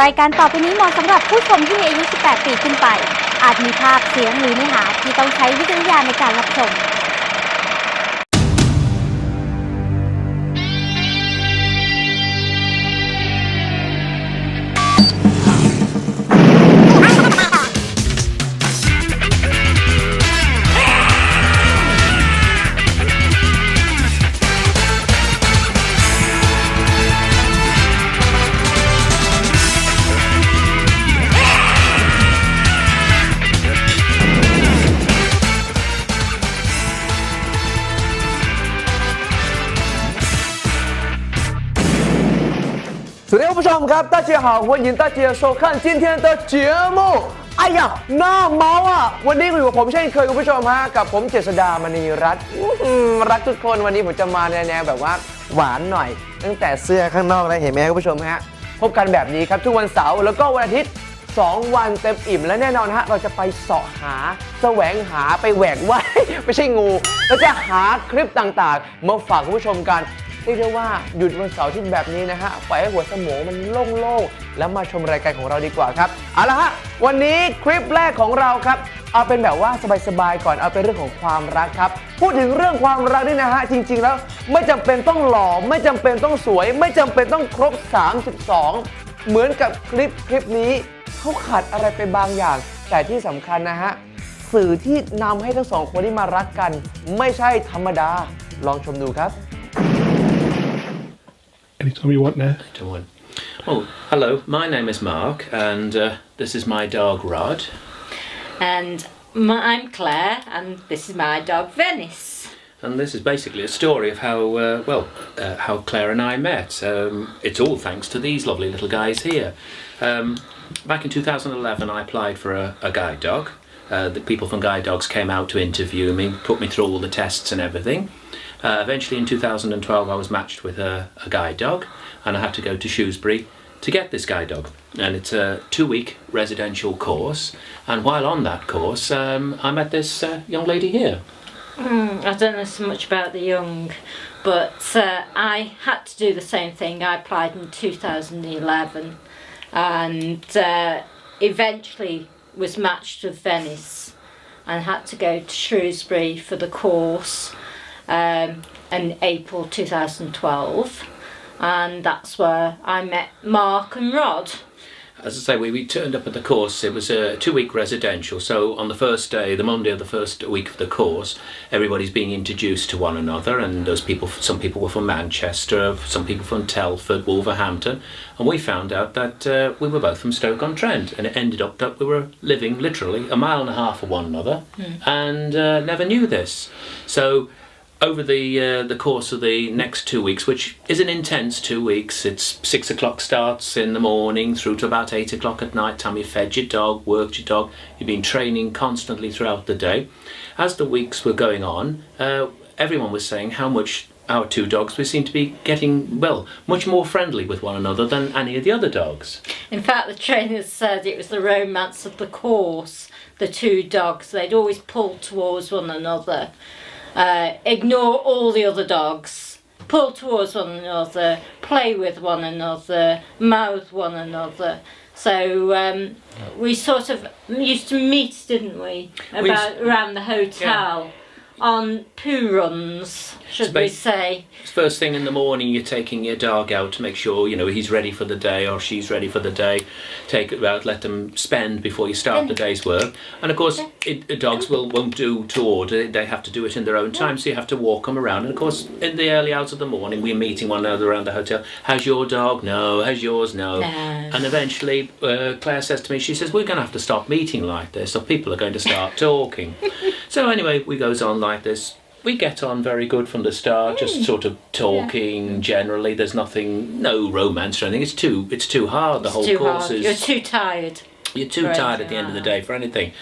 รายการต่อไปนี้เหมาะสำหรับผู้ชมที่มีอายุ 18 ปีขึ้นไป อาจมีภาพเสียงหรือเนื้อหาที่ต้องใช้วิจารณญาณในการรับชม สวัสดีคุณผู้ชมครับ大家好欢迎大家收看今天的节目ไอ้ยะหน้าเมาอ่ะ วันนี้คุณอยู่กับผมเช่นเคยคุณผู้ชมฮะ กับผมเจษดามณีรัตน์อื้อหือรักทุกคนวันนี้ผมจะมาในแนวแบบว่าหวานหน่อย ตั้งแต่เสื้อข้างนอกแล้วเห็นไหมครับคุณผู้ชมฮะ พบกันแบบนี้ครับทุกวันเสาร์แล้วก็วันอาทิตย์ 2 วันเต็มอิ่มและแน่นอนฮะ เราจะไปเสาะหา แสวงหาไปแหวกว่าย ไม่ใช่งู เราจะหาคลิปต่างๆ มาฝากคุณผู้ชมกัน เรียกได้ว่าหยุดวันเสาร์ที่แบบนี้นะฮะปล่อยให้หัวสมองมันโล่งๆ แล้วมาชมรายการของเราดีกว่าครับเอาละฮะวันนี้คลิปแรกของเราครับเอาเป็นแบบว่าสบายๆก่อนเอาเป็นเรื่องของความรักครับ พูดถึงเรื่องความรักนี่นะฮะจริง ๆ แล้วไม่จำเป็นต้องหล่อไม่จำเป็นต้องสวย ไม่จำเป็นต้องครบ 32 เหมือนกับคลิปคลิปนี้เขาขาดอะไรไปบางอย่าง แต่ที่สำคัญนะฮะสื่อที่นำให้ทั้งสองคนที่มารักกัน ไม่ใช่ธรรมดา ลองชมดูครับ Anytime you want now. to one. Oh, hello. My name is Mark, and uh, this is my dog Rod. And my, I'm Claire, and this is my dog Venice. And this is basically a story of how uh, well uh, how Claire and I met. Um, it's all thanks to these lovely little guys here. Um, back in 2011, I applied for a, a guide dog. Uh, the people from Guide Dogs came out to interview me, put me through all the tests and everything. Uh, eventually, in 2012, I was matched with a, a guide dog, and I had to go to Shrewsbury to get this guide dog. And it's a two-week residential course. And while on that course, um, I met this uh, young lady here. I don't know so much about the young, but uh, I had to do the same thing. I applied in 2011 and uh, eventually was matched with Venice and had to go to Shrewsbury for the course um, in April 2012. And that's where I met Mark and Rod. As I say, we, we turned up at the course. It was a two week residential. So on the first day, the Monday of the first week of the course, everybody's being introduced to one another. And those people, some people were from Manchester, some people from Telford, Wolverhampton. And we found out that uh, we were both from Stoke on Trent. And it ended up that we were living literally a mile and a half from one another and uh, never knew this. So over the uh, the course of the next two weeks, which is an intense two weeks. It's six o'clock starts in the morning through to about eight o'clock at night. Time you fed your dog, worked your dog. You've been training constantly throughout the day. As the weeks were going on, uh, everyone was saying how much our two dogs we seem to be getting well much more friendly with one another than any of the other dogs. In fact, the trainers said it was the romance of the course. The two dogs, they'd always pull towards one another, uh, ignore all the other dogs, pull towards one another, play with one another, mouth one another. So um, we sort of used to meet, didn't we, We about used- around the hotel on poo runs, should we say? First thing in the morning, you're taking your dog out to make sure you know he's ready for the day or she's ready for the day. Take it out, let them spend before you start the day's work. And of course, it, dogs will won't do to order; they have to do it in their own time. So you have to walk them around. And of course, in the early hours of the morning, we're meeting one another around the hotel. How's your dog? No. How's yours? No. No. And eventually, uh, Claire says to me, she says, "We're going to have to stop meeting like this, or people are going to start talking." So anyway, we goes on like this. We get on very good from the start, just sort of talking generally. There's nothing, no romance or anything. It's too, it's too hard. The whole Too course hard. is You're too tired. you're too Right, tired at the end of the day for anything.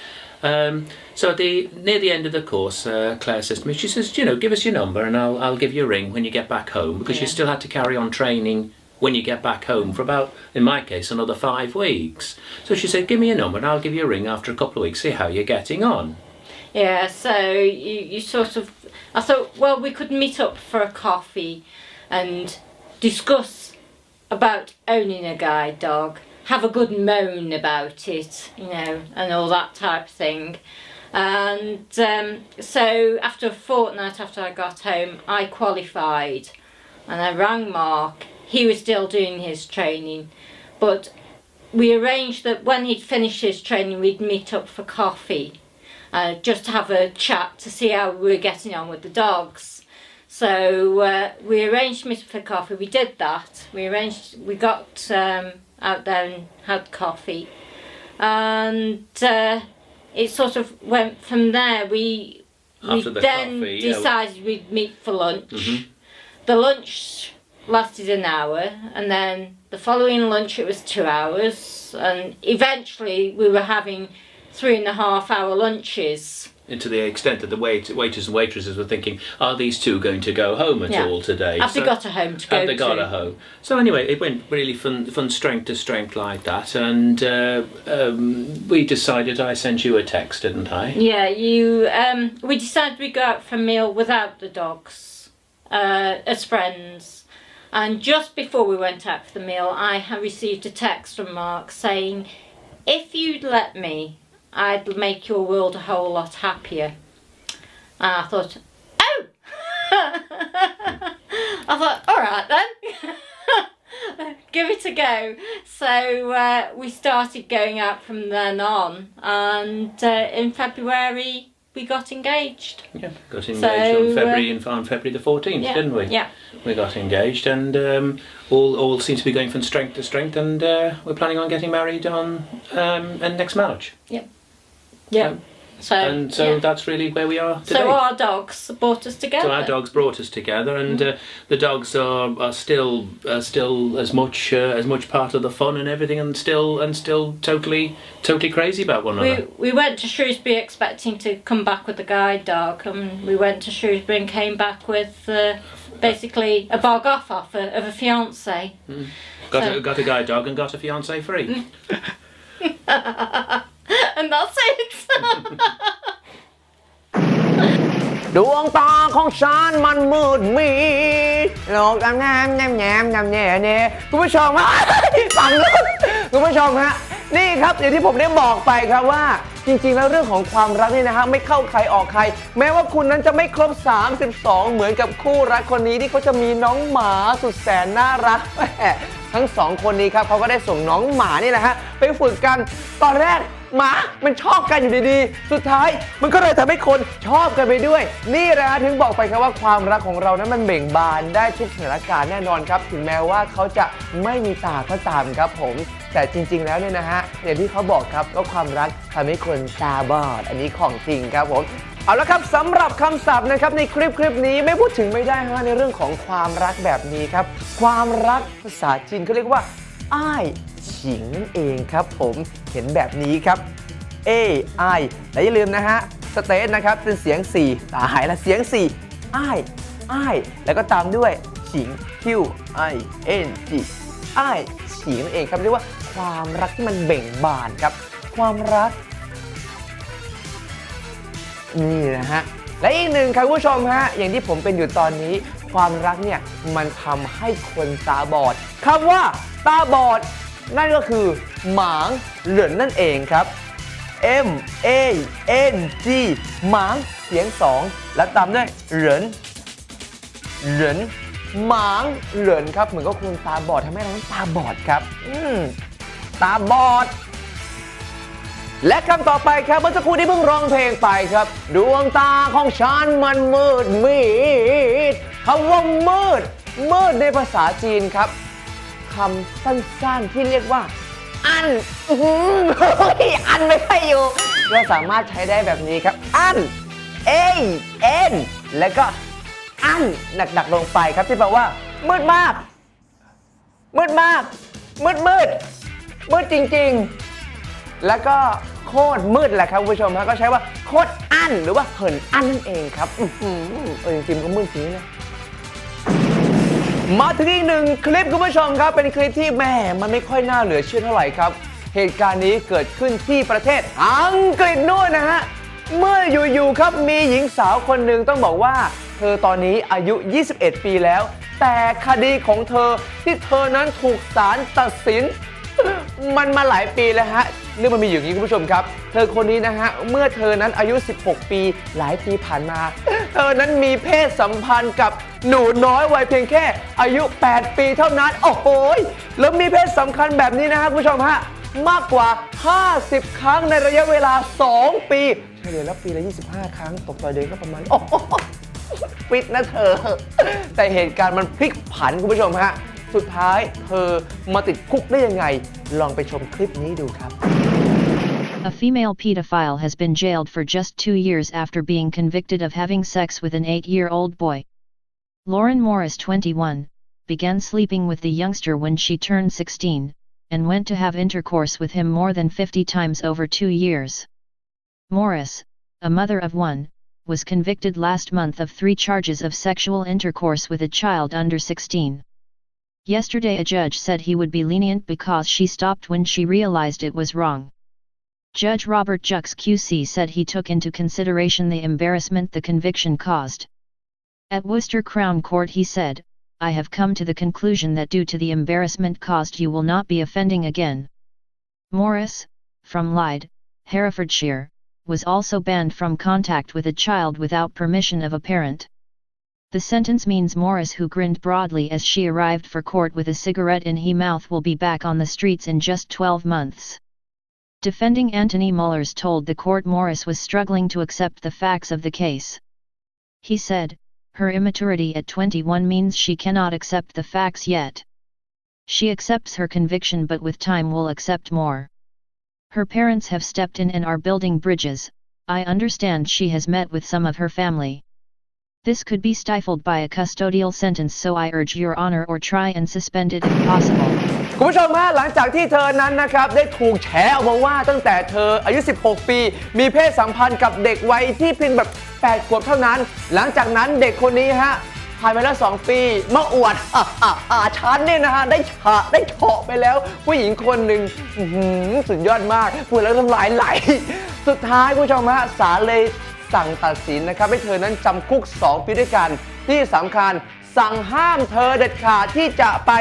Um, so at the near the end of the course, uh, Claire says to me, she says, you know, give us your number and I'll I'll give you a ring when you get back home because you Yeah. still had to carry on training when you get back home for about, in my case, another five weeks. So she said, give me your number and I'll give you a ring after a couple of weeks, see how you're getting on. Yeah, so you, you sort of. I thought, well, we could meet up for a coffee and discuss about owning a guide dog have a good moan about it, you know, and all that type of thing. And um, so after a fortnight after I got home, I qualified and I rang Mark. He was still doing his training, but we arranged that when he'd finished his training, we'd meet up for coffee, uh, just to have a chat to see how we were getting on with the dogs. So uh, we arranged to meet for coffee. We did that. We arranged. We got um, out there and had coffee, and uh, it sort of went from there. We After we the then coffee, yeah. decided we'd meet for lunch. Mhm. The lunch lasted an hour, and then the following lunch it was two hours, and eventually we were having three and a half hour lunches. And to the extent that the wait, waiters and waitresses were thinking, are these two going to go home at Yeah. all today? Have they So- got a home to go Have they got to? a home? So anyway, it went really from from strength to strength like that, and uh, um, we decided. I sent you a text, didn't I? Yeah, you. Um, we decided we'd go out for a meal without the dogs, uh, as friends. And just before we went out for the meal, I had received a text from Mark saying, "If you'd let me, I'd make your world a whole lot happier." And I thought, "Oh." I thought, all right then. Give it a go. So uh, we started going out from then on, and uh, in February we got engaged. Yeah, got engaged So, on uh, February on February the fourteenth, Yeah, didn't we? yeah. We got engaged, and um, all all seems to be going from strength to strength, and uh, we're planning on getting married on um, and next March. Yeah. Um, So and so yeah. that's really where we are today. so our dogs brought us together. So our dogs brought us together, and uh, the dogs are, are still are still as much uh, as much part of the fun and everything, and still and still totally totally crazy about one we, another. we went to Shrewsbury expecting to come back with the guide dog, and we went to Shrewsbury and came back with uh, basically a bog off offer of a fiance. Got so- a, got a guide dog and got a fiance free. and that's it. ดวงตาของฉันมันมืดมิดโลกงามงามแง่มแง่มงามแง่เน่คุณผู้ชมฮะฝั่งนู้นคุณผู้ชมฮะนี่ครับอย่างที่ผมได้บอกไปครับว่า จริงๆ แล้วเรื่องของความรักนี่นะฮะไม่เข้าใครออกใคร แม้ว่าคุณนั้นจะไม่ครบ 32 เหมือนกับคู่รักคนนี้ที่เขาจะมีน้องหมาสุดแสนน่ารักแทั้งสองคนนี้ครับเขาก็ได้ส่งน้องหมานี่แหละฮะไปฝึกกันตอนแรก หมามันชอบกันอยู่ดีๆ สุดท้ายมันก็เลยทำให้คนชอบกันไปด้วย นี่แหละฮะถึงบอกไปครับว่าความรักของเรานั้นมันเบ่งบานได้ทุกสถานการณ์แน่นอนครับ ถึงแม้ว่าเขาจะไม่มีตาก็ตามครับผม แต่จริง ๆ แล้วเนี่ยนะฮะอย่างที่เขาบอกครับว่าความรักทำให้คนตาบอด อันนี้ของจริงครับผม เอาละครับสำหรับคำศัพท์นะครับในคลิปคลิปนี้ไม่พูดถึงไม่ได้ฮะในเรื่องของความรักแบบนี้ครับ ความรักภาษาจีนเขาเรียกว่าอ้าย ฉิงนั่นเองครับผมเห็นแบบนี้ครับ A I และอย่าลืมนะฮะสเตทนะครับเป็นเสียง 4 ตายละเสียง 4 I I แล้วก็ตามด้วยฉิง Q I N G I ฉิงนั่นเองครับเรียกว่าความรักที่มันเบ่งบานครับ ความรัก นี่นะฮะและอีกหนึ่งครับผู้ชมฮะอย่างที่ผมเป็นอยู่ตอนนี้ ความรักเนี่ยมันทำให้คนตาบอดคำว่าตาบอด นั่นก็คือหมางเหรินนั่นเองครับ M A N G หมางเสียงสองและตามด้วยเหรินเหรินหมางเหรินครับ เหมือนกับคนตาบอดทำให้เราตาบอดครับ อืมตาบอด และคำต่อไปครับเมื่อสักครู่ที่เพิ่งร้องเพลงไปครับ ดวงตาของฉันมันมืดมิดคำว่ามืด มืดในภาษาจีนครับ คำสั้นๆ ที่เรียกว่า อันอื้อหือเฮ้ยอันไม่ค่อยอยู่ เราสามารถใช้ได้แบบนี้ครับ อัน A N แล้วก็ อันหนักๆลงไปครับที่แปลว่า มืดมาก มืดมาก มืดมืดมืดจริงๆ แล้วก็โคตรมืดแหละครับคุณผู้ชมฮะก็ใช้ว่าโคตรอั้นหรือว่าเหินอั้นนั่นเองครับ อื้อหือเออจริงๆมันก็มืดจริงนะ มาถึงอีกหนึ่งคลิปคุณผู้ชมครับ เป็นคลิปที่แม่มันไม่ค่อยน่าเหลือเชื่อเท่าไหร่ครับ เหตุการณ์นี้เกิดขึ้นที่ประเทศอังกฤษนู่นนะฮะ เมื่ออยู่ๆครับมีหญิงสาวคนหนึ่งต้องบอกว่า เธอตอนนี้อายุ 21 ปีแล้ว แต่คดีของเธอที่เธอนั้นถูกศาลตัดสิน มันมาหลายปีแล้วฮะเรื่องมันมีอย่างนี้คุณผู้ชมครับ เธอคนนี้นะฮะเมื่อเธอนั้นอายุ 16 ปีหลายปีผ่านมา เธอนั้นมีเพศสัมพันธ์กับหนูน้อยวัยเพียงแค่อายุ 8 ปีเท่านั้น โอ้โหยแล้วมีเพศสัมพันธ์แบบนี้นะฮะคุณผู้ชมฮะมากกว่า 50 ครั้งในระยะเวลา 2 ปีเฉลี่ยแล้วปีละ 25 ครั้ง ตกต่อเดือนก็ประมาณโอ้โหฟิตนะเธอ แต่เหตุการณ์มันพลิกผันคุณผู้ชมฮะ สุดท้ายเธอมาติดคุกได้ยังไง ลองไปชมคลิปนี้ดูครับ A female pedophile has been jailed for just two years after being convicted of having sex with an eight year old boy. Lauren Morris, 21, began sleeping with the youngster when she turned 16, and went to have intercourse with him more than 50 times over two years. Morris, a mother of one, was convicted last month of three charges of sexual intercourse with a child under 16. Yesterday, a judge said he would be lenient because she stopped when she realized it was wrong. Judge Robert Jux QC said he took into consideration the embarrassment the conviction caused. At Worcester Crown Court, he said, I have come to the conclusion that due to the embarrassment caused, you will not be offending again. Morris, from Lyde, Herefordshire, was also banned from contact with a child without permission of a parent. The sentence means Morris, who grinned broadly as she arrived for court with a cigarette in her mouth, will be back on the streets in just 12 months. Defending Antony Mullers told the court Morris was struggling to accept the facts of the case. He said, her immaturity at 21 means she cannot accept the facts yet. She accepts her conviction but with time will accept more. Her parents have stepped in and are building bridges, I understand she has met with some of her family. This could be stifled by a custodial sentence so I urge your honor or try and suspend it if possible. คุณผู้ชมฮะหลังจากที่เธอนั้นนะครับ ได้ถูกแฉออกมาว่าตั้งแต่เธออายุ 16 ปี มีเพศสัมพันธ์กับเด็กวัยที่เพียงแบบ 8 ขวบเท่านั้น หลังจากนั้นเด็กคนนี้ฮะผ่านไปแล้ว2ปีมาอวดอะอะอะฉันเนี่ยนะฮะได้ฉะได้เฉาะไปแล้ว ผู้หญิงคนหนึ่งอื้อหือสุดยอดมากพูดแล้วน้ำลายไหล สุดท้ายคุณผู้ชมฮะศาลเลย สั่งตัดสินนะครับให้เธอนั้นจำคุก 2 ปีด้วยกัน ที่สำคัญสั่งห้ามเธอเด็ดขาดที่จะไป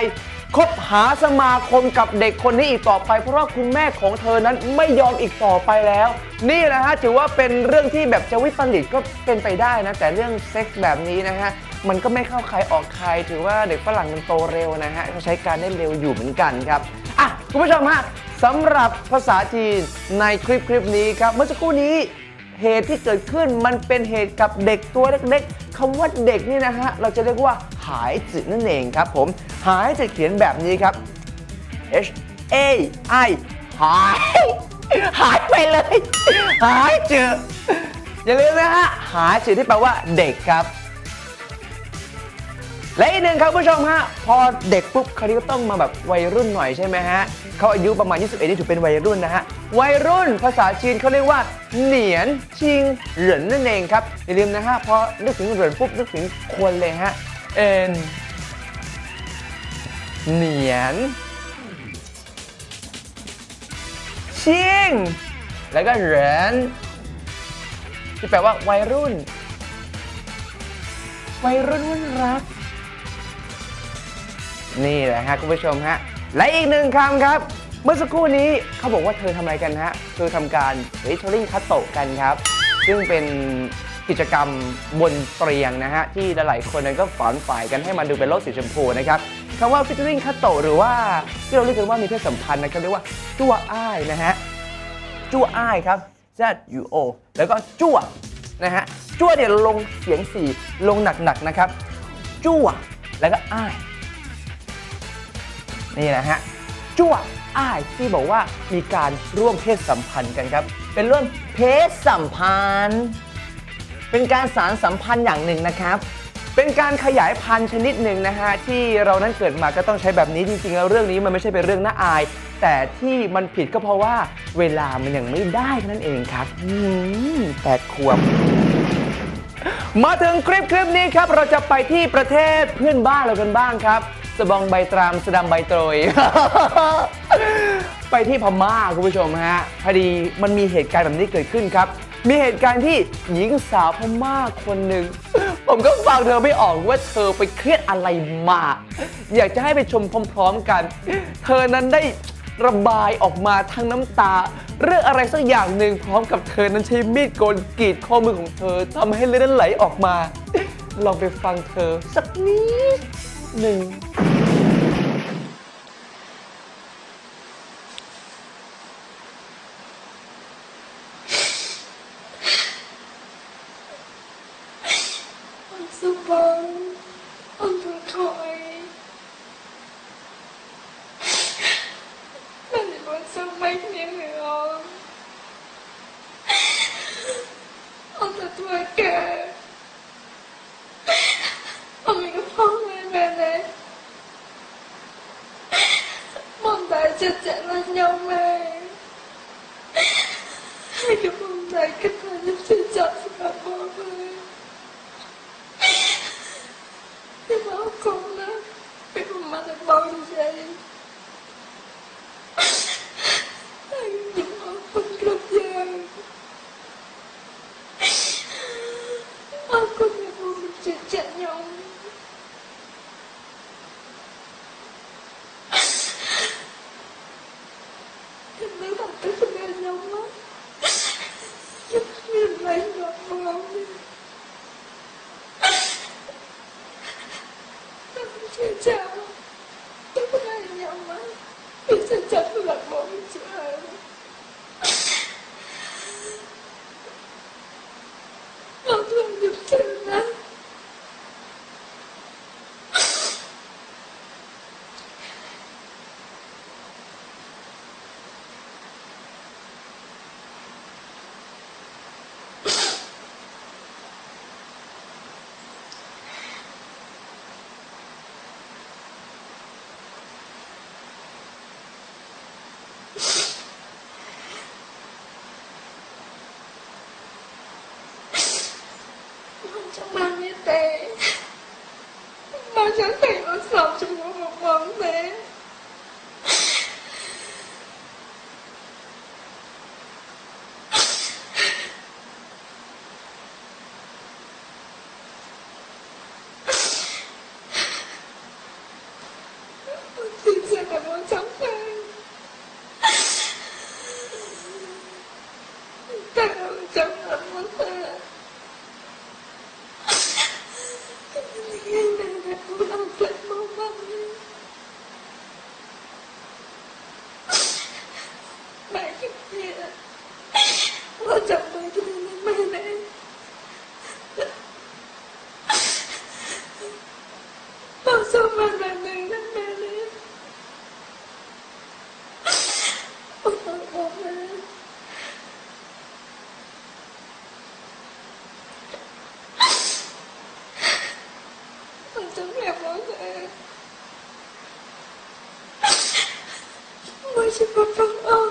คบหาสมาคมกับเด็กคนนี้อีกต่อไป เพราะว่าคุณแม่ของเธอนั้นไม่ยอมอีกต่อไปแล้ว นี่นะฮะถือว่าเป็นเรื่องที่แบบจะวิปริตก็เป็นไปได้นะ แต่เรื่องเซ็กส์แบบนี้นะฮะมันก็ไม่เข้าใครออกใคร ถือว่าเด็กฝรั่งมันโตเร็วนะฮะเขาใช้การได้เร็วอยู่เหมือนกันครับอะคุณผู้ชมฮะสำหรับภาษาจีนในคลิปคลิปนี้ครับเมื่อสักครู่นี้ เหตุที่เกิดขึ้นมันเป็นเหตุกับเด็กตัวเล็กๆคำว่าเด็กนี่นะฮะเราจะเรียกว่าหายจิตนั่นเองครับผมหายจะเขียนแบบนี้ครับ H A I หายหายไปเลย หายจิตอย่าลืมนะฮะหายจิตที่แปลว่าเด็กครับ และอีกหนึ่งครับผู้ชมฮะพอเด็กปุ๊บคราวนี้ก็ต้องมาแบบวัยรุ่นหน่อยใช่ไหมฮะเขาอายุประมาณ 21นี่ถือเป็นวัยรุ่นนะฮะวัยรุ่นภาษาจีนเขาเรียกว่า เหนียนชิงเหรินนั่นเองครับอย่าลืมนะฮะพอนึกถึงเหรินปุ๊บนึกถึงคนเลยฮะเอ็นเหนียนชิงแล้วก็เหรินที่แปลว่าวัยรุ่น วัยรุ่นวันรัก นี่แหละฮะคุณผู้ชมฮะ และอีกหนึ่งคำครับ เมื่อสักครู่นี้เขาบอกว่าเธอทำอะไรกันฮะ เธอทำการริท l ริงคัตโตกันครับ ซึ่งเป็นกิจกรรมบนเตียงนะฮะ ที่หลายๆคนนั้นก็ฝันฝ่ายกันให้มันดูเป็นโลกสีชมพูนะครับคำว่าฟิชเชอริงคัตโตหรือว่าที่เราเรียกกันว่ามีเพศสัมพันธ์นะครับเรียกว่าจั่วอ้ายนะฮะจั่วอ้ายครับ Z U O แล้วก็จั่วนะฮะจั่วเนี่ยลงเสียงสี่ลงหนักๆนะครับจั่วแล้วก็อ้าย นี่นะฮะจั่วอ้ายที่บอกว่ามีการร่วมเพศสัมพันธ์กันครับ เป็นร่วมเพศสัมพันธ์ เป็นการสารสัมพันธ์อย่างหนึ่งนะครับ เป็นการขยายพันธุ์ชนิดหนึ่งนะฮะที่เรานั้นเกิดมาก็ต้องใช้แบบนี้จริงๆแล้วเรื่องนี้มันไม่ใช่เป็นเรื่องน่าอาย แต่ที่มันผิดก็เพราะว่าเวลามันยังไม่ได้นั่นเองครับอืมแปดขวบมาถึงคลิปคลิปนี้ครับ เราจะไปที่ประเทศเพื่อนบ้านเรากันบ้างครับ สบองใบตรามสดำใบโตรย ไปที่พม่าคุณผู้ชมฮะพอดีมันมีเหตุการณ์แบบนี้เกิดขึ้นครับ มีเหตุการณ์ที่หญิงสาวพม่าคนหนึ่ง ผมก็ฟังเธอไม่ออกว่าเธอไปเครียดอะไรมา อยากจะให้ไปชมพร้อมๆกัน เธอนั้นได้ระบายออกมาทั้งน้ำตา เรื่องอะไรสักอย่างหนึ่งพร้อมกับเธอนั้นใช้มีดโกนกรีดข้อมือของเธอทำให้เลือดไหลออกมา ลองไปฟังเธอสักนิด หนึ่ง sư vâng ông trong bao như thế? Bao chẳng thể nó sống trong một mộng thế? principle from all.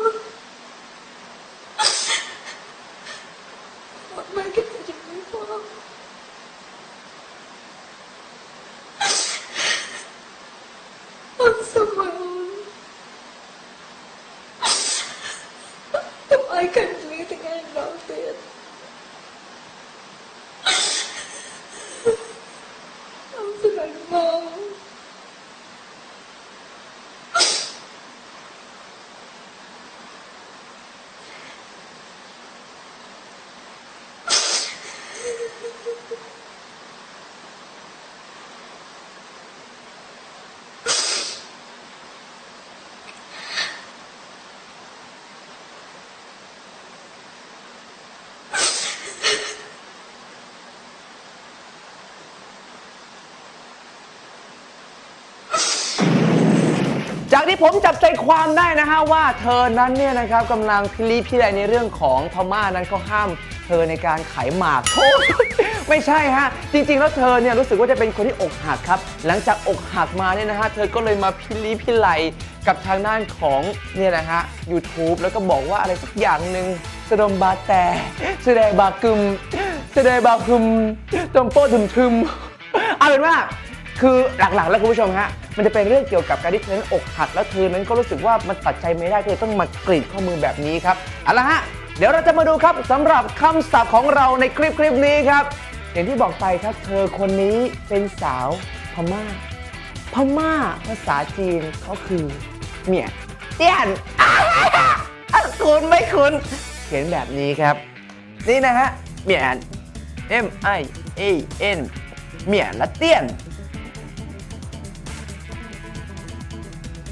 ผมจับใจความได้นะฮะว่าเธอนั้นเนี่ยนะครับกำลังพิลีพิไลในเรื่องของพม่านั้นเขาห้ามเธอในการขายหมากโทษไม่ใช่ฮะ จริง ๆ แล้วเธอเนี่ยรู้สึกว่าจะเป็นคนที่อกหักครับ หลังจากอกหักมาเนี่ยนะฮะ เธอก็เลยมาพิลีพิไลกับทางด้านของเนี่ยนะฮะ YouTube แล้วก็บอกว่าอะไรสักอย่างหนึ่งสะดมบาแต่แสดงบากึมแสดงบาคึมจมโป้ถึมทึมเอาเป็นว่า คือหลักๆ แล้วคุณผู้ชมฮะ มันจะเป็นเรื่องเกี่ยวกับการที่เธอนั้นอกหักแล้วเธอนั้นก็รู้สึกว่ามันตัดใจไม่ได้เธอต้องมากรีดข้อมือแบบนี้ครับเอาละฮะ เดี๋ยวเราจะมาดูครับสำหรับคำศัพท์ของเราในคลิปคลิปนี้ครับ อย่างที่บอกไปครับเธอคนนี้เป็นสาวพม่า พม่าภาษาจีนเขาคือเมียเตี้ยนอ่คุณไม่คุณเขียนแบบนี้ครับ นี่นะฮะเหมียน M I A N เหมียนละเตี้ยน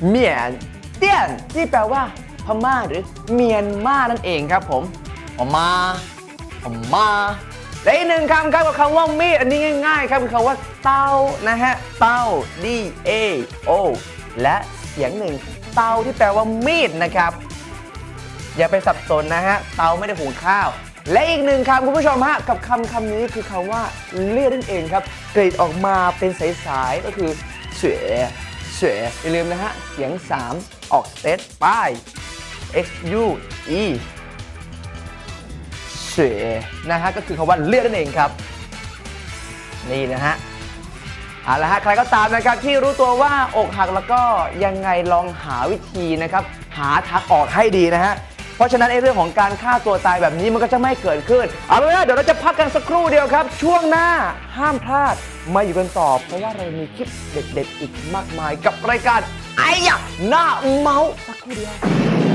เหมียนเตี้ยนที่แปลว่า พม่าหรือเมียนมานั่นเองครับผมพม่าพม่าและอีกหนึ่งคำครับกับคำว่ามีดอันนี้ง่ายๆครับคือคำว่าเต้านะฮะเต้า D A O และเสียงหนึ่งเต้าที่แปลว่ามีดนะครับ อย่าไปสับสนนะฮะเตาไม่ได้หุงข้าว และอีกหนึ่งคำคุณผู้ชมฮะกับคำคำนี้คือคำว่าเลือดนั่นเองครับกรีดออกมาเป็นสายๆก็คือเสวย เสวยอย่าลืมนะฮะ เสียง 3 ออกสเตทป้าย X U E เสวยนะฮะ ก็คือคำว่าเลือดนั่นเองครับ นี่นะฮะเอาละฮะใครก็ตามนะครับที่รู้ตัวว่าอกหักแล้วก็ยังไงลองหาวิธีนะครับ หาทางออกให้ดีนะฮะ เพราะฉะนั้นไอ้เรื่องของการฆ่าตัวตายแบบนี้มันก็จะไม่เกิดขึ้น เอาละนะเดี๋ยวเราจะพักกันสักครู่เดียวครับ ช่วงหน้าห้ามพลาดมาอยู่กันต่อ เพราะว่าเรามีคลิปเด็ดๆอีกมากมายกับรายการไอ้ยะหน้าเมาสักครู่เดียว